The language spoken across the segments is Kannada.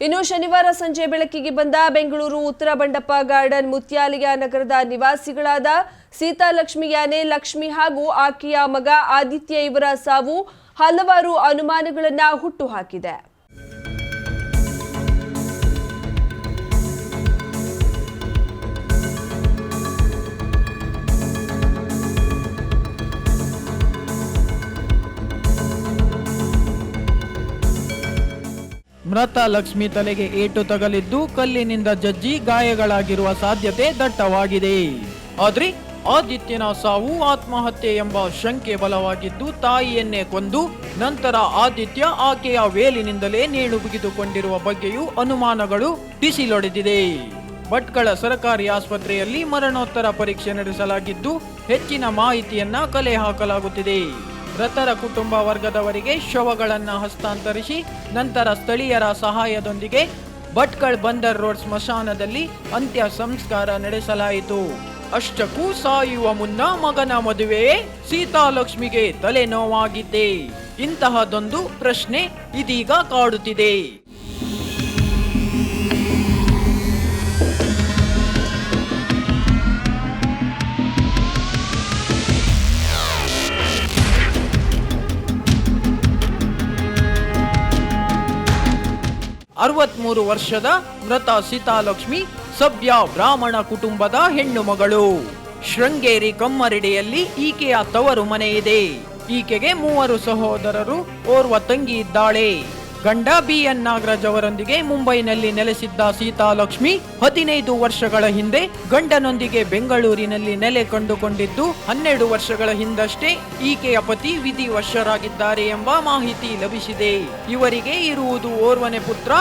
ಇನ್ನು ಶನಿವಾರ ಸಂಜೆ ಬೆಳಕಿಗೆ ಬಂದ ಬೆಂಗಳೂರು ಉತ್ತರ ಬಂಡಪ್ಪ ಗಾರ್ಡನ್ ಮುತ್ಯಾಲಿಯ ನಗರದ ನಿವಾಸಿಗಳಾದ ಸೀತಾಲಕ್ಷ್ಮಿ ಯಾನೆ, ಲಕ್ಷ್ಮಿ ಹಾಗೂ ಆಕೆಯ ಮಗ ಆದಿತ್ಯ ಇವರ ಸಾವು ಹಲವಾರು ಅನುಮಾನಗಳನ್ನು ಹುಟ್ಟುಹಾಕಿದೆ ಮೃತ ಲಕ್ಷ್ಮಿ ತಲೆಗೆ ಏಟು ತಗಲಿದ್ದು ಕಲ್ಲಿನಿಂದ ಜಜ್ಜಿ ಗಾಯಗಳಾಗಿರುವ ಸಾಧ್ಯತೆ ದಟ್ಟವಾಗಿದೆ. ಆದ್ರೆ ಆದಿತ್ಯನ ಸಾವು ಆತ್ಮಹತ್ಯೆ ಎಂಬ ಶಂಕೆ ಬಲವಾಗಿದ್ದು ತಾಯಿಯನ್ನೇ ಕೊಂದು ನಂತರ ಆದಿತ್ಯ ಆಕೆಯ ವೇಲಿನಿಂದಲೇ ನೇಣು ಬಿಗಿದುಕೊಂಡಿರುವ ಬಗ್ಗೆಯೂ ಅನುಮಾನಗಳು ಬಿಸಿಲೊಡೆದಿದೆ. ಭಟ್ಕಳ ಸರ್ಕಾರಿ ಆಸ್ಪತ್ರೆಯಲ್ಲಿ ಮರಣೋತ್ತರ ಪರೀಕ್ಷೆ ನಡೆಸಲಾಗಿದ್ದು ಹೆಚ್ಚಿನ ಮಾಹಿತಿಯನ್ನ ಕಲೆ ಹಾಕಲಾಗುತ್ತಿದೆ. ಮೃತರ ಕುಟುಂಬ ವರ್ಗದವರಿಗೆ ಶವಗಳನ್ನು ಹಸ್ತಾಂತರಿಸಿ ನಂತರ ಸ್ಥಳೀಯರ ಸಹಾಯದೊಂದಿಗೆ ಭಟ್ಕಳ್ ಬಂದರ್ ರೋಡ್ ಸ್ಮಶಾನದಲ್ಲಿ ಅಂತ್ಯ ಸಂಸ್ಕಾರ ನಡೆಸಲಾಯಿತು. ಅಷ್ಟಕ್ಕೂ ಸಾಯುವ ಮುನ್ನ ಮಗನ ಮದುವೆ ಸೀತಾಲಕ್ಷ್ಮಿಗೆ ತಲೆನೋವಾಗಿದ್ದೆ. ಇಂತಹದೊಂದು ಪ್ರಶ್ನೆ ಇದೀಗ ಕಾಡುತ್ತಿದೆ. ಅರವತ್ಮೂರು ವರ್ಷದ ಮೃತ ಸೀತಾಲಕ್ಷ್ಮಿ ಸಭ್ಯ ಬ್ರಾಹ್ಮಣ ಕುಟುಂಬದ ಹೆಣ್ಣು ಮಗಳು. ಶೃಂಗೇರಿ ಕಮ್ಮರಡಿಯಲ್ಲಿ ಈಕೆಯ ತವರು ಮನೆಯಿದೆ. ಈಕೆಗೆ ಮೂವರು ಸಹೋದರರು ಓರ್ವ ತಂಗಿ ಇದ್ದಾಳೆ. ಗಂಡ ಬಿ ಎನ್ ನಾಗರಾಜ್ ಅವರೊಂದಿಗೆ ಮುಂಬೈನಲ್ಲಿ ನೆಲೆಸಿದ್ದ ಸೀತಾಲಕ್ಷ್ಮಿ ಹದಿನೈದು ವರ್ಷಗಳ ಹಿಂದೆ ಗಂಡನೊಂದಿಗೆ ಬೆಂಗಳೂರಿನಲ್ಲಿ ನೆಲೆ ಕಂಡುಕೊಂಡಿದ್ದು ಹನ್ನೆರಡು ವರ್ಷಗಳ ಹಿಂದಷ್ಟೇ ಈಕೆಯ ಪತಿ ವಿಧಿವಶರಾಗಿದ್ದಾರೆ ಎಂಬ ಮಾಹಿತಿ ಲಭಿಸಿದೆ. ಇವರಿಗೆ ಇರುವುದು ಓರ್ವನೇ ಪುತ್ರ,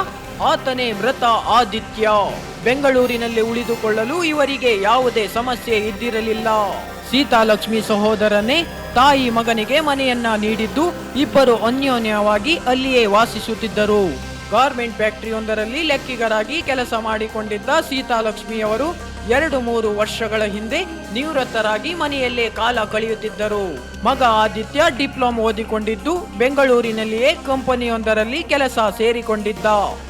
ಆತನೇ ಮೃತ ಆದಿತ್ಯ. ಬೆಂಗಳೂರಿನಲ್ಲಿ ಉಳಿದುಕೊಳ್ಳಲು ಇವರಿಗೆ ಯಾವುದೇ ಸಮಸ್ಯೆ ಇದ್ದಿರಲಿಲ್ಲ. ಸೀತಾಲಕ್ಷ್ಮಿ ಸಹೋದರನೇ ತಾಯಿ ಮಗನಿಗೆ ಮನೆಯನ್ನ ನೀಡಿದ್ದು ಇಬ್ಬರು ಅನ್ಯೋನ್ಯವಾಗಿ ಅಲ್ಲಿಯೇ ವಾಸಿಸುತ್ತಿದ್ದರು. ಗಾರ್ಮೆಂಟ್ ಫ್ಯಾಕ್ಟರಿಯೊಂದರಲ್ಲಿ ಲೆಕ್ಕಿಗರಾಗಿ ಕೆಲಸ ಮಾಡಿಕೊಂಡಿದ್ದ ಸೀತಾಲಕ್ಷ್ಮಿಯವರು ಎರಡು ಮೂರು ವರ್ಷಗಳ ಹಿಂದೆ ನಿವೃತ್ತರಾಗಿ ಮನೆಯಲ್ಲೇ ಕಾಲ ಕಳೆಯುತ್ತಿದ್ದರು. ಮಗ ಆದಿತ್ಯ ಡಿಪ್ಲೊಮಾ ಓದಿಕೊಂಡಿದ್ದು ಬೆಂಗಳೂರಿನಲ್ಲಿಯೇ ಕಂಪನಿಯೊಂದರಲ್ಲಿ ಕೆಲಸ ಸೇರಿಕೊಂಡಿದ್ದ.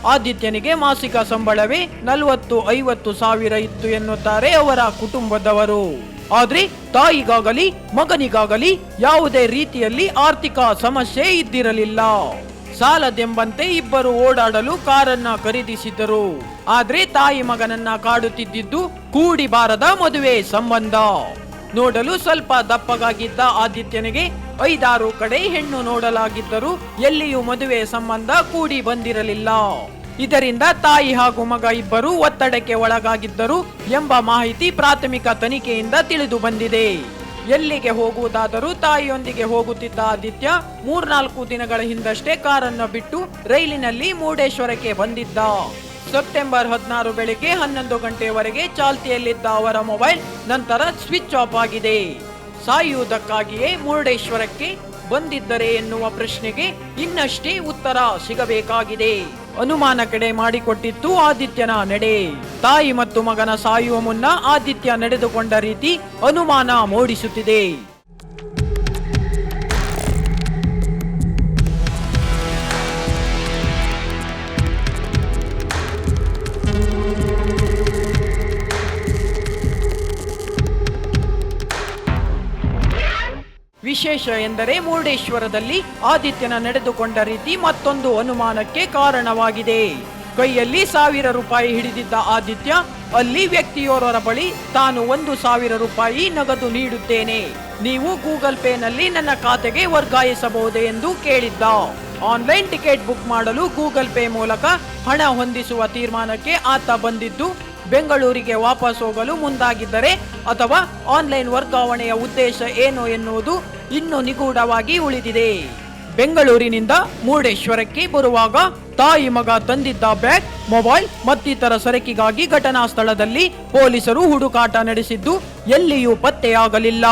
ಆದಿತ್ಯನಿಗೆ ಮಾಸಿಕ ಸಂಬಳವೇ ನಲವತ್ತು ಐವತ್ತು ಸಾವಿರ ಇತ್ತು ಎನ್ನುತ್ತಾರೆ ಅವರ ಕುಟುಂಬದವರು. ಆದ್ರೆ ತಾಯಿಗಾಗಲಿ, ಮಗನಿಗಾಗಲಿ ಯಾವುದೇ ರೀತಿಯಲ್ಲಿ ಆರ್ಥಿಕ ಸಮಸ್ಯೆ ಇದ್ದಿರಲಿಲ್ಲ. ಸಾಲದೆಂಬಂತೆ ಇಬ್ಬರು ಓಡಾಡಲು ಕಾರನ್ನ ಖರೀದಿಸಿದ್ದರು. ಆದ್ರೆ ತಾಯಿ ಮಗನನ್ನ ಕಾಡುತ್ತಿದ್ದಿದ್ದು ಕೂಡಿ ಬಾರದ ಮದುವೆ ಸಂಬಂಧ. ನೋಡಲು ಸ್ವಲ್ಪ ದಪ್ಪಗಾಗಿದ್ದ ಆದಿತ್ಯನಿಗೆ ಐದಾರು ಕಡೆ ಹೆಣ್ಣು ನೋಡಲಾಗಿದ್ದರೂ ಎಲ್ಲಿಯೂ ಮದುವೆ ಸಂಬಂಧ ಕೂಡಿ ಬಂದಿರಲಿಲ್ಲ. ಇದರಿಂದ ತಾಯಿ ಹಾಗೂ ಮಗ ಇಬ್ಬರು ಒತ್ತಡಕ್ಕೆ ಒಳಗಾಗಿದ್ದರು ಎಂಬ ಮಾಹಿತಿ ಪ್ರಾಥಮಿಕ ತನಿಖೆಯಿಂದ ತಿಳಿದು ಬಂದಿದೆ. ಎಲ್ಲಿಗೆ ಹೋಗುವುದಾದರೂ ತಾಯಿಯೊಂದಿಗೆ ಹೋಗುತ್ತಿದ್ದ ಆದಿತ್ಯ ಮೂರ್ನಾಲ್ಕು ದಿನಗಳ ಹಿಂದಷ್ಟೇ ಕಾರನ್ನು ಬಿಟ್ಟು ರೈಲಿನಲ್ಲಿ ಮುರುಡೇಶ್ವರಕ್ಕೆ ಬಂದಿದ್ದ. ಸೆಪ್ಟೆಂಬರ್ ಹದಿನಾರು ಬೆಳಿಗ್ಗೆ ಹನ್ನೊಂದು ಗಂಟೆಯವರೆಗೆ ಚಾಲ್ತಿಯಲ್ಲಿದ್ದ ಅವರ ಮೊಬೈಲ್ ನಂತರ ಸ್ವಿಚ್ ಆಫ್ ಆಗಿದೆ. ಸಾಯುವುದಕ್ಕಾಗಿಯೇ ಮುರುಡೇಶ್ವರಕ್ಕೆ ಬಂದಿದ್ದರೆ ಎನ್ನುವ ಪ್ರಶ್ನೆಗೆ ಇನ್ನಷ್ಟೇ ಉತ್ತರ ಸಿಗಬೇಕಾಗಿದೆ. ಅನುಮಾನ ಕಡೆ ಮಾಡಿಕೊಟ್ಟಿತ್ತು ಆದಿತ್ಯನ ನಡೆ. ತಾಯಿ ಮತ್ತು ಮಗನ ಸಾಯುವ ಮುನ್ನ ಆದಿತ್ಯ ನಡೆದುಕೊಂಡ ರೀತಿ ಅನುಮಾನ ಮೂಡಿಸುತ್ತಿದೆ. ವಿಶೇಷ ಎಂದರೆ ಮುರುಡೇಶ್ವರದಲ್ಲಿ ಆದಿತ್ಯನ ನಡೆದುಕೊಂಡ ರೀತಿ ಮತ್ತೊಂದು ಅನುಮಾನಕ್ಕೆ ಕಾರಣವಾಗಿದೆ. ಕೈಯಲ್ಲಿ ಸಾವಿರ ರೂಪಾಯಿ ಹಿಡಿದಿದ್ದ ಆದಿತ್ಯ, ಅಲ್ಲಿ ವ್ಯಕ್ತಿಯೋರ್ವರ ಬಳಿ ತಾನು ಒಂದು ಸಾವಿರ ರೂಪಾಯಿ ನಗದು ನೀಡುತ್ತೇನೆ. ನೀವು ಗೂಗಲ್ ಪೇನಲ್ಲಿ ನನ್ನ ಖಾತೆಗೆ ವರ್ಗಾಯಿಸಬಹುದೇ ಎಂದು ಕೇಳಿದ್ದ. ಆನ್ಲೈನ್ ಟಿಕೆಟ್ ಬುಕ್ ಮಾಡಲು ಗೂಗಲ್ ಪೇ ಮೂಲಕ ಹಣ ಹೊಂದಿಸುವ ತೀರ್ಮಾನಕ್ಕೆ ಆತ ಬಂದಿದ್ದು, ಬೆಂಗಳೂರಿಗೆ ವಾಪಸ್ ಹೋಗಲು ಮುಂದಾಗಿದ್ದರೆ ಅಥವಾ ಆನ್ಲೈನ್ ವರ್ಗಾವಣೆಯ ಉದ್ದೇಶ ಏನು ಎನ್ನುವುದು ಇನ್ನೂ ನಿಗೂಢವಾಗಿ ಉಳಿದಿದೆ. ಬೆಂಗಳೂರಿನಿಂದ ಮುರುಡೇಶ್ವರಕ್ಕೆ ಬರುವಾಗ ತಾಯಿ ಮಗ ತಂದಿದ್ದ ಬ್ಯಾಗ್, ಮೊಬೈಲ್ ಮತ್ತಿತರ ಸರಕಿಗಾಗಿ ಘಟನಾ ಸ್ಥಳದಲ್ಲಿ ಪೊಲೀಸರು ಹುಡುಕಾಟ ನಡೆಸಿದ್ದು ಎಲ್ಲಿಯೂ ಪತ್ತೆಯಾಗಲಿಲ್ಲ.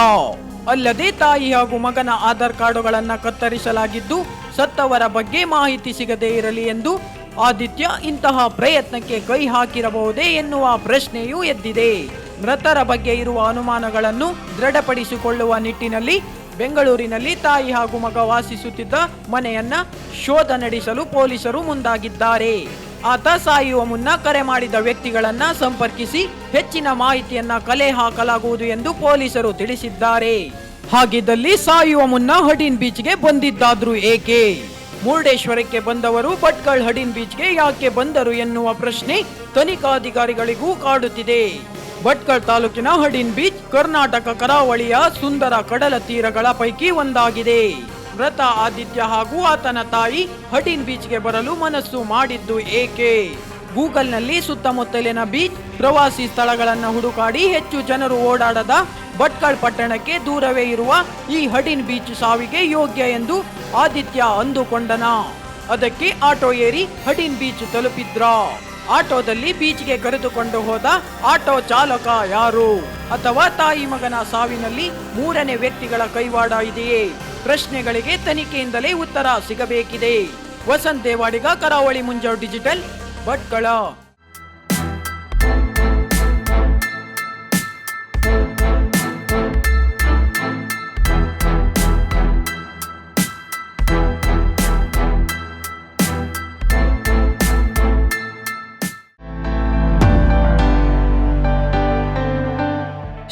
ಅಲ್ಲದೆ ತಾಯಿ ಹಾಗೂ ಮಗನ ಆಧಾರ್ ಕಾರ್ಡುಗಳನ್ನು ಕತ್ತರಿಸಲಾಗಿದ್ದು ಸತ್ತವರ ಬಗ್ಗೆ ಮಾಹಿತಿ ಸಿಗದೇ ಇರಲಿ ಎಂದು ಆದಿತ್ಯ ಇಂತಹ ಪ್ರಯತ್ನಕ್ಕೆ ಕೈ ಹಾಕಿರಬಹುದೇ ಎನ್ನುವ ಪ್ರಶ್ನೆಯೂ ಎದ್ದಿದೆ. ಮೃತರ ಬಗ್ಗೆ ಇರುವ ಅನುಮಾನಗಳನ್ನು ದೃಢಪಡಿಸಿಕೊಳ್ಳುವ ನಿಟ್ಟಿನಲ್ಲಿ ಬೆಂಗಳೂರಿನಲ್ಲಿ ತಾಯಿ ಹಾಗೂ ಮಗ ವಾಸಿಸುತ್ತಿದ್ದ ಮನೆಯನ್ನ ಶೋಧ ನಡೆಸಲು ಪೊಲೀಸರು ಮುಂದಾಗಿದ್ದಾರೆ. ಆತ ಸಾಯುವ ಮುನ್ನ ಕರೆ ಮಾಡಿದ ವ್ಯಕ್ತಿಗಳನ್ನ ಸಂಪರ್ಕಿಸಿ ಹೆಚ್ಚಿನ ಮಾಹಿತಿಯನ್ನ ಕಲೆ ಹಾಕಲಾಗುವುದು ಎಂದು ಪೊಲೀಸರು ತಿಳಿಸಿದ್ದಾರೆ. ಹಾಗಿದ್ದಲ್ಲಿ ಸಾಯುವ ಮುನ್ನ ಹಡಿನ್ ಬೀಚ್ಗೆ ಬಂದಿದ್ದಾದ್ರು ಏಕೆ? ಮುರುಡೇಶ್ವರಕ್ಕೆ ಬಂದವರು ಭಟ್ಕಳ್ ಹಡಿನ್ ಬೀಚ್ಗೆ ಯಾಕೆ ಬಂದರು ಎನ್ನುವ ಪ್ರಶ್ನೆ ತನಿಖಾಧಿಕಾರಿಗಳಿಗೂ ಕಾಡುತ್ತಿದೆ. ಭಟ್ಕಳ್ ತಾಲೂಕಿನ ಹಡಿನ್ ಬೀಚ್ ಕರ್ನಾಟಕ ಕರಾವಳಿಯ ಸುಂದರ ಕಡಲ ತೀರಗಳ ಪೈಕಿ ಒಂದಾಗಿದೆ. ಮೃತ ಆದಿತ್ಯ ಹಾಗೂ ಆತನ ತಾಯಿ ಹಡಿನ್ ಬೀಚ್ಗೆ ಬರಲು ಮನಸ್ಸು ಮಾಡಿದ್ದು ಏಕೆ? ಗೂಗಲ್ನಲ್ಲಿ ಸುತ್ತಮುತ್ತಲಿನ ಬೀಚ್, ಪ್ರವಾಸಿ ಸ್ಥಳಗಳನ್ನು ಹುಡುಕಾಡಿ ಹೆಚ್ಚು ಜನರು ಓಡಾಡದ ಭಟ್ಕಳ್ ಪಟ್ಟಣಕ್ಕೆ ದೂರವೇ ಇರುವ ಈ ಹಡಿನ್ ಬೀಚ್ ಸಾವಿಗೆ ಯೋಗ್ಯ ಎಂದು ಆದಿತ್ಯ ಅಂದುಕೊಂಡನ. ಅದಕ್ಕೆ ಆಟೋ ಏರಿ ಹಡಿನ್ ಬೀಚ್ ತಲುಪಿದ್ರ? ಆಟೋದಲ್ಲಿ ಬೀಚ್ಗೆ ಕರೆದುಕೊಂಡು ಹೋದ ಆಟೋ ಚಾಲಕ ಯಾರು? ಅಥವಾ ತಾಯಿ ಮಗನ ಸಾವಿನಲ್ಲಿ ಮೂರನೇ ವ್ಯಕ್ತಿಗಳ ಕೈವಾಡ ಇದೆಯೇ? ಪ್ರಶ್ನೆಗಳಿಗೆ ತನಿಖೆಯಿಂದಲೇ ಉತ್ತರ ಸಿಗಬೇಕಿದೆ. ವಸಂತ್ ದೇವಾಡಿಗ, ಕರಾವಳಿ ಮುಂಜಾವ್ digital, Bhatkal.